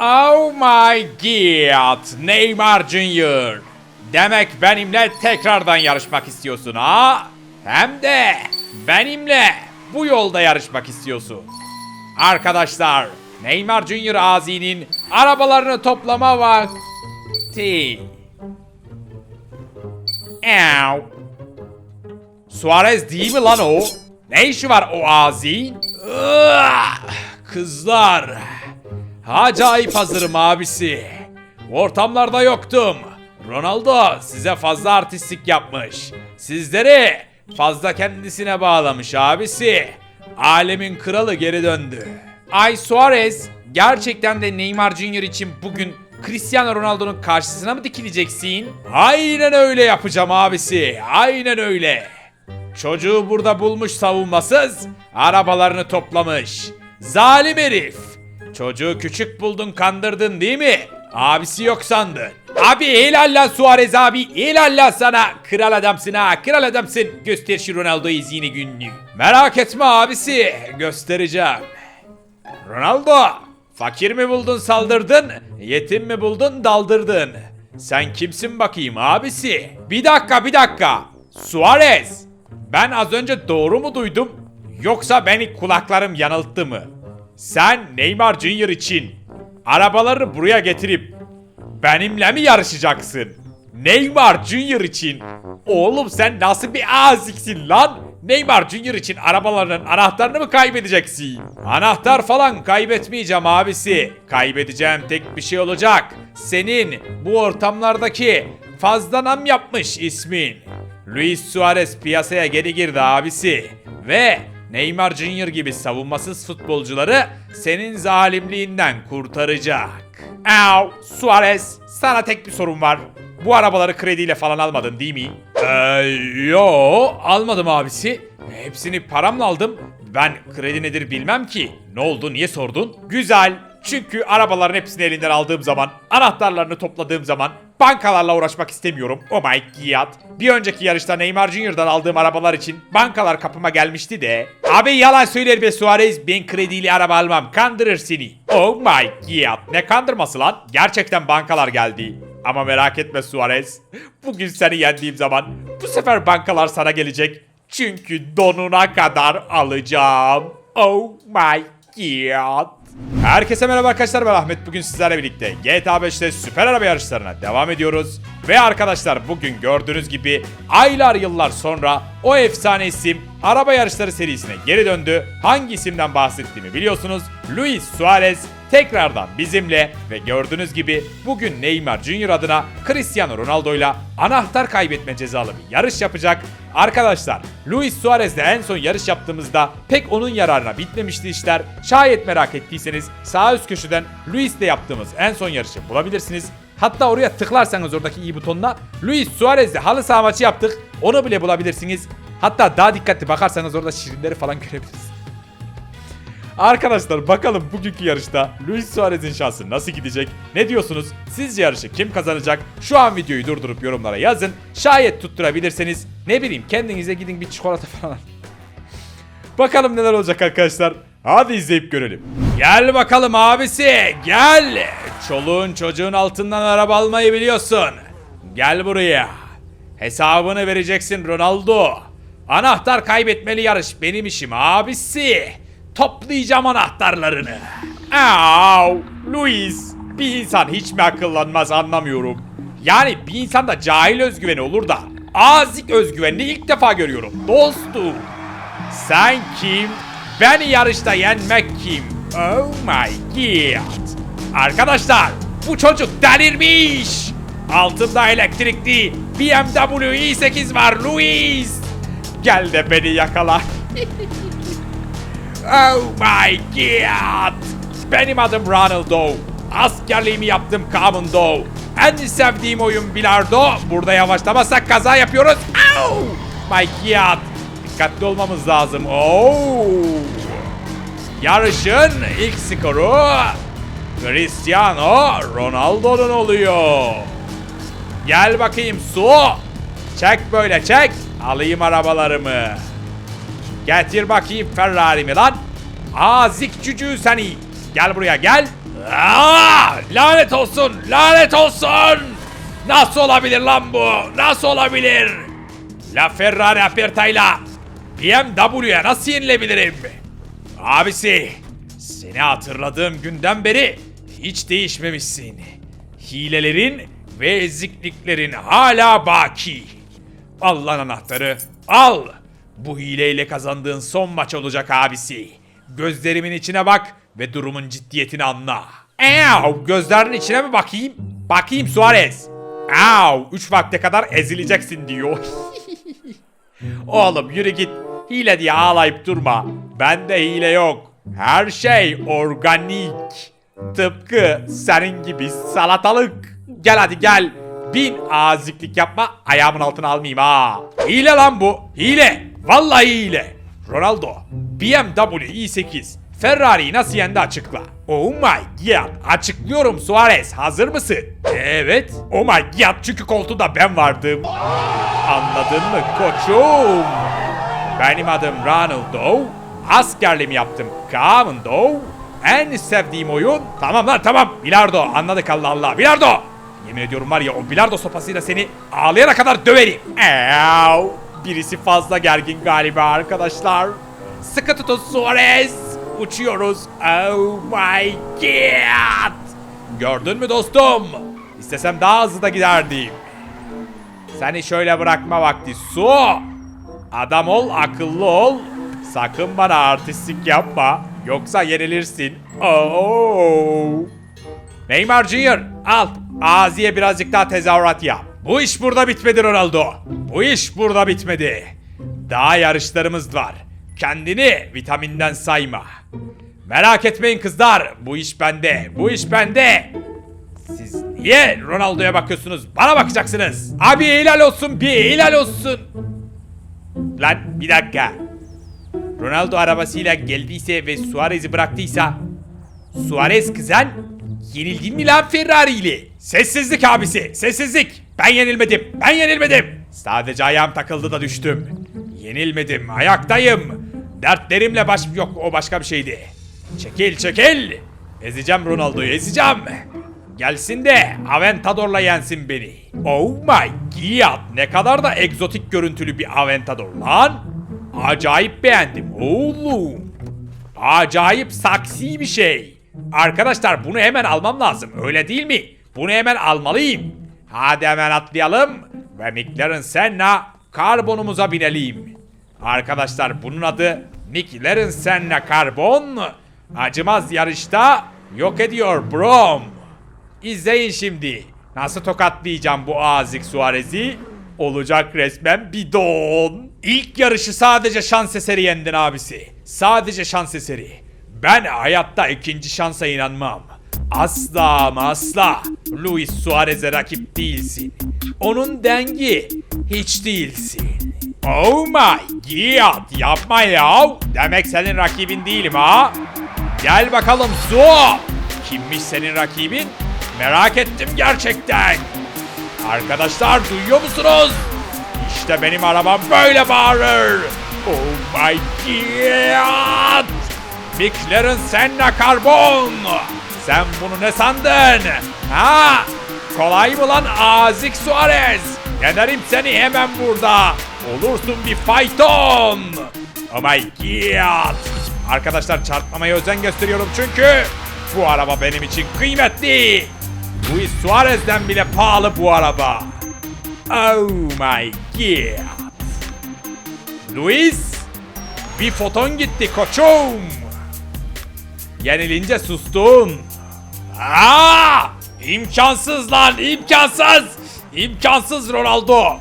Oh my god, Neymar Jr. Demek benimle tekrardan yarışmak istiyorsun ha? Hem de benimle bu yolda yarışmak istiyorsun. Arkadaşlar, Neymar Jr. Azi'nin arabalarını toplama vakti. Ew. Suarez değil mi lan o? Ne işi var o Azi? Kızlar. Acayip hazırım abisi. Ortamlarda yoktum. Ronaldo size fazla artistlik yapmış. Sizleri fazla kendisine bağlamış abisi. Alemin kralı geri döndü. Ay Suarez gerçekten de Neymar Jr. için bugün Cristiano Ronaldo'nun karşısına mı dikileceksin? Aynen öyle yapacağım abisi. Aynen öyle. Çocuğu burada bulmuş savunmasız, arabalarını toplamış. Zalim herif. Çocuğu küçük buldun kandırdın değil mi? Abisi yok sandın. Abi helal lan Suarez abi helal lan sana. Kral adamsın ha kral adamsın. Göster şu Ronaldo izini günlüğü. Merak etme abisi göstereceğim. Ronaldo fakir mi buldun saldırdın yetim mi buldun daldırdın. Sen kimsin bakayım abisi? Bir dakika bir dakika. Suarez ben az önce doğru mu duydum yoksa beni kulaklarım yanılttı mı? Sen Neymar Jr. için arabaları buraya getirip benimle mi yarışacaksın? Neymar Jr. için. Oğlum sen nasıl bir aziksin lan? Neymar Jr. için arabaların anahtarını mı kaybedeceksin? Anahtar falan kaybetmeyeceğim abisi. Kaybedeceğim tek bir şey olacak. Senin bu ortamlardaki fazlanam yapmış ismin. Luis Suarez piyasaya geri girdi abisi. Ve Neymar Jr. gibi savunmasız futbolcuları senin zalimliğinden kurtaracak. Au, Suarez, sana tek bir sorun var. Bu arabaları krediyle falan almadın değil mi? Eee, yo, almadım abisi. Hepsini paramla aldım. Ben kredi nedir bilmem ki. Ne oldu, niye sordun? Güzel. Çünkü arabaların hepsini elinden aldığım zaman, anahtarlarını topladığım zaman bankalarla uğraşmak istemiyorum. Oh my god. Bir önceki yarışta Neymar Jr.'dan aldığım arabalar için bankalar kapıma gelmişti de. Abi yalan söyler be Suarez. Ben krediyle araba almam. Kandırır seni. Oh my god. Ne kandırması lan? Gerçekten bankalar geldi. Ama merak etme Suarez. Bugün seni yendiğim zaman bu sefer bankalar sana gelecek. Çünkü donuna kadar alacağım. Oh my god. Herkese merhaba arkadaşlar ben Ahmet. Bugün sizlerle birlikte GTA 5'te süper araba yarışlarına devam ediyoruz. Ve arkadaşlar bugün gördüğünüz gibi aylar yıllar sonra o efsane isim araba yarışları serisine geri döndü. Hangi isimden bahsettiğimi biliyorsunuz. Luis Suarez tekrardan bizimle ve gördüğünüz gibi bugün Neymar Jr. adına Cristiano Ronaldo ile anahtar kaybetme cezalı bir yarış yapacak. Arkadaşlar Luis Suarez'le en son yarış yaptığımızda pek onun yararına bitmemişti işler. Şayet merak ettiyseniz sağ üst köşeden Luis'le yaptığımız en son yarışı bulabilirsiniz. Hatta oraya tıklarsanız oradaki i butonuna Luis Suarez'le halı saha maçı yaptık. Onu bile bulabilirsiniz. Hatta daha dikkatli bakarsanız orada şirinleri falan görebilirsiniz. Arkadaşlar bakalım bugünkü yarışta Luis Suarez'in şansı nasıl gidecek? Ne diyorsunuz? Sizce yarışı kim kazanacak? Şu an videoyu durdurup yorumlara yazın. Şayet tutturabilirseniz ne bileyim kendinize gidin bir çikolata falan. Bakalım neler olacak arkadaşlar. Hadi izleyip görelim. Gel bakalım abisi gel. Çoluğun çocuğun altından araba almayı biliyorsun. Gel buraya. Hesabını vereceksin Ronaldo. Anahtar kaybetmeli yarış benim işim abisi. Toplayacağım anahtarlarını. Au, Luis. Bir insan hiç mi akıllanmaz anlamıyorum. Yani bir insanda cahil özgüveni olur da azik özgüvenini ilk defa görüyorum. Dostum. Sen kim? Beni yarışta yenmek kim? Oh my god. Arkadaşlar bu çocuk delirmiş. Altında elektrikli BMW i8 var Luis. Gel de beni yakala. oh my god. Benim adım Ronaldo. Askerliğimi yaptım Kamundo. En sevdiğim oyun bilardo. Burada yavaşlamazsak kaza yapıyoruz. Oh my god. Dikkatli olmamız lazım. Oo. Yarışın ilk skoru Cristiano Ronaldo'nun oluyor. Gel bakayım su. Çek böyle çek. Alayım arabalarımı. Getir bakayım Ferrari'mi lan. Azik cücüğü seni. Gel buraya gel. Aa, lanet olsun, lanet olsun. Nasıl olabilir lan bu? Nasıl olabilir? La Ferrari Aperta'yla BMW'ye nasıl yenilebilirim? Abisi, seni hatırladığım günden beri hiç değişmemişsin. Hilelerin ve ezikliklerin hala baki. Al lan anahtarı, al. Bu hileyle kazandığın son maç olacak abisi. Gözlerimin içine bak ve durumun ciddiyetini anla. Ew, gözlerinin içine mi bakayım? Bakayım Suarez. Au, 3 vakte kadar ezileceksin diyor. Oğlum yürü git. Hile diye ağlayıp durma. Bende hile yok. Her şey organik. Tıpkı senin gibi salatalık. Gel hadi gel. Bin aziklik yapma ayağımın altına almayayım ha. Hile lan bu. Hile. Vallahi hile. Ronaldo. BMW i8. Ferrari'yi nasıl yendi açıkla. Oh my god. Açıklıyorum Suarez. Hazır mısın? Evet. Oh my god. Çünkü koltuğunda ben vardım. Anladın mı koçum? Benim adım Ronaldo. Askerliğimi yaptım Commando. En sevdiğim oyun... Tamam lan tamam. Bilardo. Anladık Allah Allah. Bilardo. Yemin ediyorum var ya o bilardo sopasıyla seni ağlayana kadar döverim. Ew. Birisi fazla gergin galiba arkadaşlar. Sıkı tutun Suarez. Uçuyoruz. Oh my god. Gördün mü dostum? İstesem daha hızlı da giderdim. Seni şöyle bırakma vakti su. Adam ol, akıllı ol. Sakın bana artistlik yapma. Yoksa yenilirsin. Oo. Neymar Jr. al. Azi'ye birazcık daha tezahürat yap. Bu iş burada bitmedi Ronaldo. Bu iş burada bitmedi. Daha yarışlarımız var. Kendini vitaminden sayma. Merak etmeyin kızlar. Bu iş bende. Bu iş bende. Siz niye Ronaldo'ya bakıyorsunuz? Bana bakacaksınız. Abi helal olsun bir helal olsun. Lan bir dakika. Ronaldo arabasıyla geldiyse ve Suarez'i bıraktıysa Suarez kızan yenildin mi lan Ferrari ile? Sessizlik abisi sessizlik. Ben yenilmedim ben yenilmedim. Sadece ayağım takıldı da düştüm. Yenilmedim ayaktayım. Dertlerimle baş... Yok o başka bir şeydi. Çekil çekil. Ezeceğim Ronaldo'yu ezeceğim. Gelsin de Aventador'la yensin beni. Oh my god ne kadar da egzotik görüntülü bir Aventador lan. Acayip beğendim oğlum. Acayip saksi bir şey. Arkadaşlar bunu hemen almam lazım öyle değil mi? Bunu hemen almalıyım. Hadi hemen atlayalım ve McLaren Senna karbonumuza binelim. Arkadaşlar bunun adı McLaren Senna Karbon. Acımaz yarışta yok ediyor Brom. İzleyin şimdi. Nasıl tokatlayacağım bu Azik Suarez'i? Olacak resmen bidon. İlk yarışı sadece şans eseri yendin abisi. Sadece şans eseri. Ben hayatta ikinci şansa inanmam. Asla ama asla Luis Suarez'e rakip değilsin. Onun dengi hiç değilsin. Oh my god yapma ya. Demek senin rakibin değilim ha. Gel bakalım Su. Kimmiş senin rakibin? Merak ettim gerçekten. Arkadaşlar duyuyor musunuz? İşte benim arabam böyle bağırır. Oh my god. McLaren Senna Karbon. Sen bunu ne sandın? Ha? Kolay mı lan Azik Suarez? Yenerim seni hemen burada. Olursun bir fayton. Oh my god. Arkadaşlar çarpmamaya özen gösteriyorum çünkü bu araba benim için kıymetli. Luis Suarez'den bile pahalı bu araba. Oh my god. Luis, bir foton gitti koçum. Yenilince sustun. Aa! İmkansız lan, imkansız. İmkansız Ronaldo.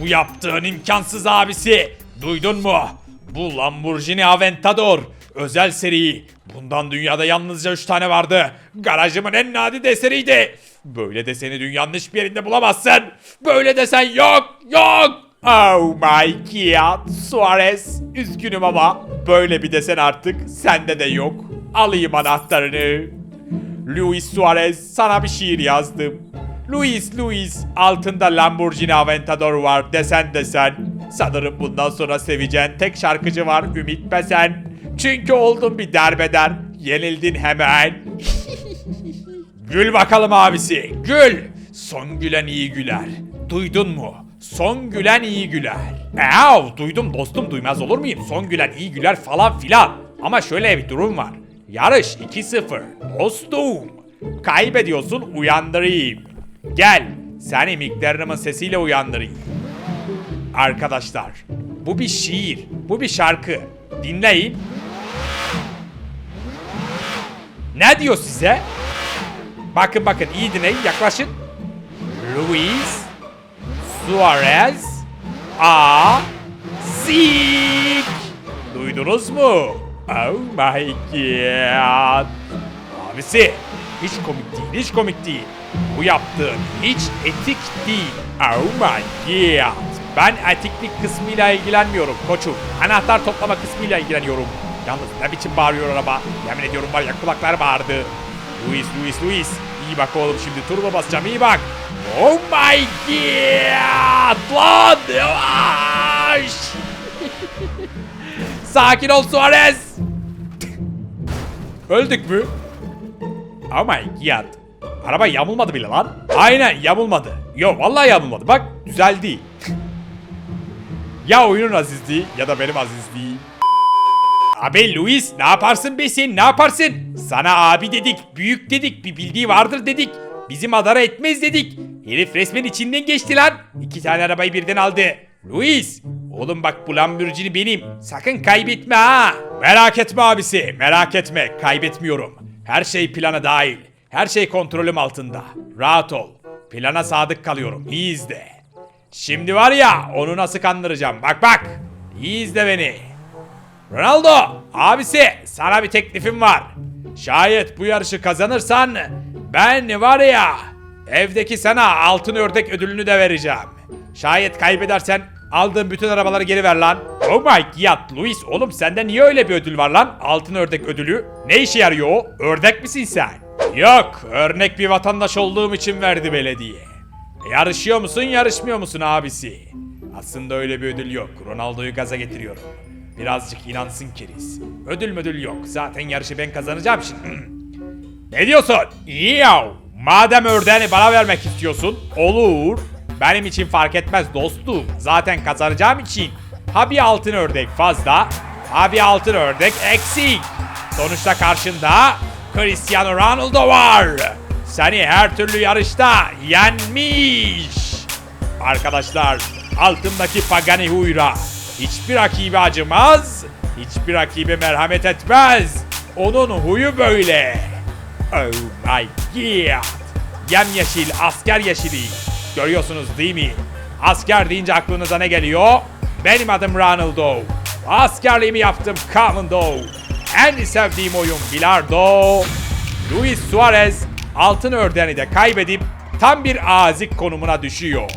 Bu yaptığın imkansız abisi. Duydun mu? Bu Lamborghini Aventador. Özel seri. Bundan dünyada yalnızca 3 tane vardı. Garajımın en nadide eseriydi. Böyle deseni dünyanın hiçbir yerinde bulamazsın. Böyle desen yok, yok. Oh my god, Suarez. Üzgünüm ama böyle bir desen artık sende de yok. Alayım anahtarını. Luis Suarez sana bir şiir yazdım. Luis Luis altında Lamborghini Aventador var desen desen. Sanırım bundan sonra seveceğin tek şarkıcı var Ümit Besen. Çünkü oldun bir derbeder. Yenildin hemen. Gül bakalım abisi, gül. Son gülen iyi güler. Duydun mu? Son gülen iyi güler. Ev, duydum dostum duymaz olur muyum? Son gülen iyi güler falan filan. Ama şöyle bir durum var. Yarış 2-0. Dostum. Kaybediyorsun uyandırayım. Gel, seni miktarımın sesiyle uyandırayım. Arkadaşlar, bu bir şiir, bu bir şarkı. Dinleyin. Ne diyor size? Bakın bakın iyi dinleyin yaklaşın. Luis Suarez A Zik. Duydunuz mu? Oh my god. Abisi hiç komik değil, hiç komik değil. Bu yaptığın hiç etik değil. Oh my god. Ben etiklik kısmıyla ilgilenmiyorum koçum. Anahtar toplama kısmıyla ilgileniyorum. Yalnız ne biçim bağırıyor araba. Yemin ediyorum var ya kulaklar bağırdı. Luis, Luis, Luis. İyi bak oğlum şimdi turbo basacağım iyi bak. Oh my god. Lan yavaş. Sakin ol Suarez. Öldük mü? Oh my god. Araba yamulmadı bile lan. Aynen yamulmadı. Yo vallahi yamulmadı. Bak düzeldi. ya oyunun azizliği ya da benim azizliğim. Abi Luis ne yaparsın be sen ne yaparsın? Sana abi dedik, büyük dedik, bir bildiği vardır dedik. Bizim adara etmez dedik. Herif resmen içinden geçti lan. İki tane arabayı birden aldı. Luis, oğlum bak bu Lamborghini benim. Sakın kaybetme ha. Merak etme abisi, merak etme. Kaybetmiyorum. Her şey plana dahil. Her şey kontrolüm altında. Rahat ol. Plana sadık kalıyorum. İyi izle. Şimdi var ya onu nasıl kandıracağım. Bak bak. İyi izle beni. Ronaldo, abisi sana bir teklifim var. Şayet bu yarışı kazanırsan ben var ya evdeki sana altın ördek ödülünü de vereceğim. Şayet kaybedersen aldığın bütün arabaları geri ver lan. Oh my god Luis oğlum sende niye öyle bir ödül var lan? Altın ördek ödülü. Ne işe yarıyor o? Ördek misin sen? Yok örnek bir vatandaş olduğum için verdi belediye. Yarışıyor musun yarışmıyor musun abisi? Aslında öyle bir ödül yok. Ronaldo'yu gaza getiriyorum. Birazcık inansın keriz. Ödül müdül yok. Zaten yarışı ben kazanacağım şimdi. ne diyorsun? Yav. Madem ördeğini bana vermek istiyorsun, olur. Benim için fark etmez dostum. Zaten kazanacağım için. Ha bir altın ördek fazla, ha bir altın ördek eksik. Sonuçta karşında Cristiano Ronaldo var. Seni her türlü yarışta yenmiş. Arkadaşlar altındaki Pagani Huyra hiçbir rakibe acımaz, hiçbir rakibe merhamet etmez. Onun huyu böyle. Oh my god. Yemyeşil asker yeşili. Görüyorsunuz değil mi? Asker deyince aklınıza ne geliyor? Benim adım Ronaldo. Askerliğimi yaptım Commando. En sevdiğim oyun bilardo. Luis Suarez altın ördeğini de kaybedip tam bir azik konumuna düşüyor.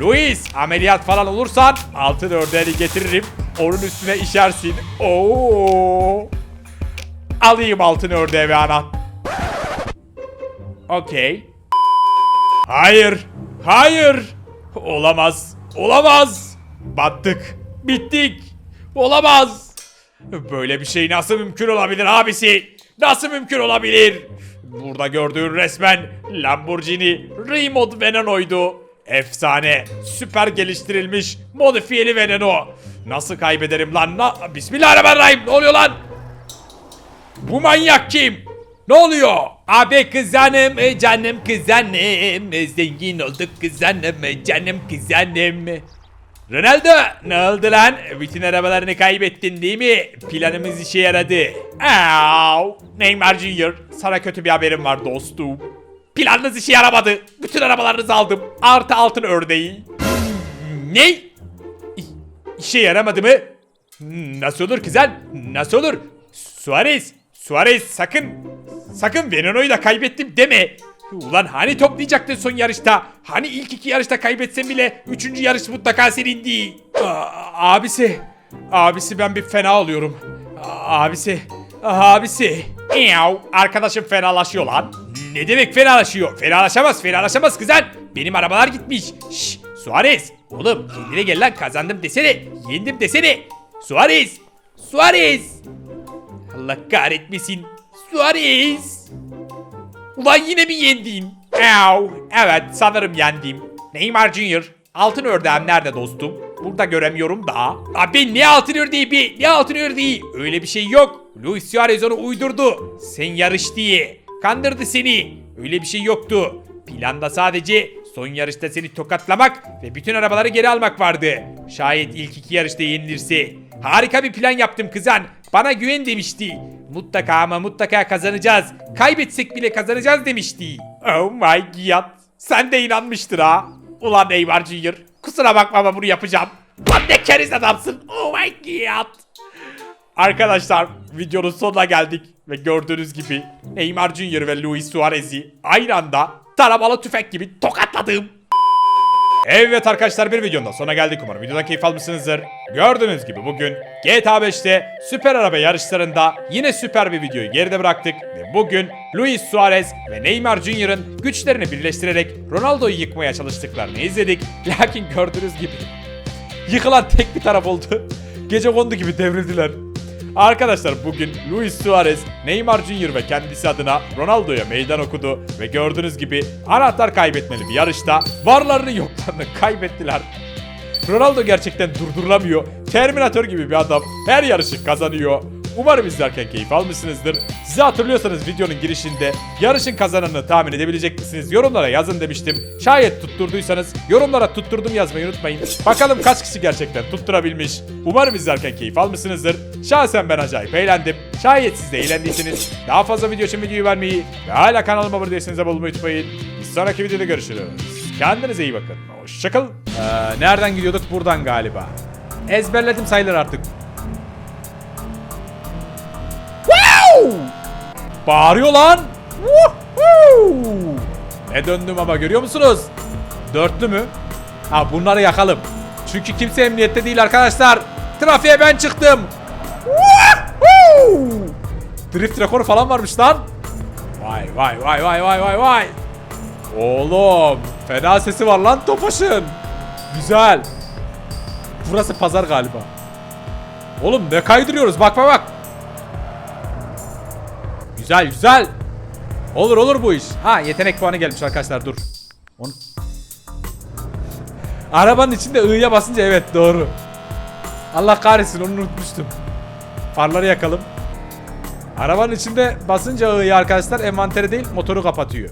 Luis ameliyat falan olursan altın ördeğini getiririm. Onun üstüne işersin. Oo. Alayım altın ördeği ve anahtar. Okey. Hayır. Hayır. Olamaz. Olamaz. Battık. Bittik. Olamaz. Böyle bir şey nasıl mümkün olabilir abisi? Nasıl mümkün olabilir? Burada gördüğün resmen Lamborghini Remote Veneno'ydu. Efsane, süper geliştirilmiş, modifiyeli Veneno. Nasıl kaybederim lan? Na Bismillahirrahmanirrahim. Ne oluyor lan? Bu manyak kim? Ne oluyor? Abi kızanım, e, canım kızanım. e, Zengin olduk kızanım, e, canım kızanım. Ronaldo ne oldu lan? Bütün arabalarını kaybettin değil mi? Planımız işe yaradı. Au. Neymar Junior sana kötü bir haberim var dostum. Planınız işe yaramadı. Bütün arabalarınızı aldım. Artı altın ördeği. Ne? İ- İşe yaramadı mı? Nasıl olur güzel? Nasıl olur? Suarez, Suarez sakın, sakın Veneno'yu da kaybettim deme. Ulan hani toplayacaktın son yarışta? Hani ilk iki yarışta kaybetsen bile üçüncü yarış mutlaka senindi. Abisi, abisi ben bir fena oluyorum. Abisi, abisi. Eyav, arkadaşım fenalaşıyor lan. Ne demek fenalaşıyor? Fenalaşamaz, fenalaşamaz kızan. Benim arabalar gitmiş. Şş, Suarez, oğlum kendine gel lan kazandım desene. Yendim desene. Suarez, Suarez. Allah kahretmesin. Suarez. Ulan yine mi yendin? Ev. Evet sanırım yendim. Neymar Junior. Altın ördeğim nerede dostum? Burada göremiyorum da. Abi ne altın ördeği be? Ne altın ördeği? Öyle bir şey yok. Luis Suarez onu uydurdu. Sen yarış diye. Kandırdı seni. Öyle bir şey yoktu. Planda sadece son yarışta seni tokatlamak ve bütün arabaları geri almak vardı. Şayet ilk iki yarışta yenilirse. Harika bir plan yaptım kızan. Bana güven demişti. Mutlaka ama mutlaka kazanacağız. Kaybetsek bile kazanacağız demişti. Oh my god. Sen de inanmıştır ha. Ulan Neymar Junior. Kusura bakma ama bunu yapacağım. Lan ne keriz adamsın. Oh my god. Arkadaşlar videonun sonuna geldik ve gördüğünüz gibi Neymar Junior ve Luis Suarez'i aynı anda taramalı tüfek gibi tokatladım. Evet arkadaşlar bir videonun sonuna geldik umarım videodan keyif almışsınızdır. Gördüğünüz gibi bugün GTA 5'te süper araba yarışlarında yine süper bir videoyu geride bıraktık ve bugün Luis Suarez ve Neymar Junior'ın güçlerini birleştirerek Ronaldo'yu yıkmaya çalıştıklarını izledik. Lakin gördüğünüz gibi yıkılan tek bir taraf oldu. Gece kondu gibi devrildiler. Arkadaşlar bugün Luis Suarez, Neymar Junior ve kendisi adına Ronaldo'ya meydan okudu ve gördüğünüz gibi anahtar kaybetmeli bir yarışta varlarını yoklarını kaybettiler. Ronaldo gerçekten durdurulamıyor. Terminator gibi bir adam her yarışı kazanıyor. Umarım izlerken keyif almışsınızdır. Size hatırlıyorsanız videonun girişinde yarışın kazananını tahmin edebilecek misiniz? Yorumlara yazın demiştim. Şayet tutturduysanız yorumlara tutturdum yazmayı unutmayın. Bakalım kaç kişi gerçekten tutturabilmiş. Umarım izlerken keyif almışsınızdır. Şahsen ben acayip eğlendim. Şayet siz de eğlendiyseniz daha fazla video için videoyu vermeyi ve hala kanalıma abone değilseniz abone olmayı unutmayın. Bir sonraki videoda görüşürüz. Kendinize iyi bakın. Hoşçakalın. Ee, nereden gidiyorduk? Buradan galiba. Ezberledim sayılır artık. Bağırıyor lan. Woohoo! Ne döndüm ama görüyor musunuz? Dörtlü mü? Ha bunları yakalım. Çünkü kimse emniyette değil arkadaşlar. Trafiğe ben çıktım. Woohoo! Drift rekoru falan varmış lan. Vay vay vay vay vay vay vay. Oğlum fena sesi var lan Tofaş'ın. Güzel. Burası pazar galiba. Oğlum ne kaydırıyoruz bak bak bak. Güzel güzel. Olur olur bu iş. Ha yetenek puanı gelmiş arkadaşlar dur. Onu... Arabanın içinde I'ya basınca evet doğru. Allah kahretsin onu unutmuştum. Farları yakalım. Arabanın içinde basınca I'ya arkadaşlar envanteri değil motoru kapatıyor.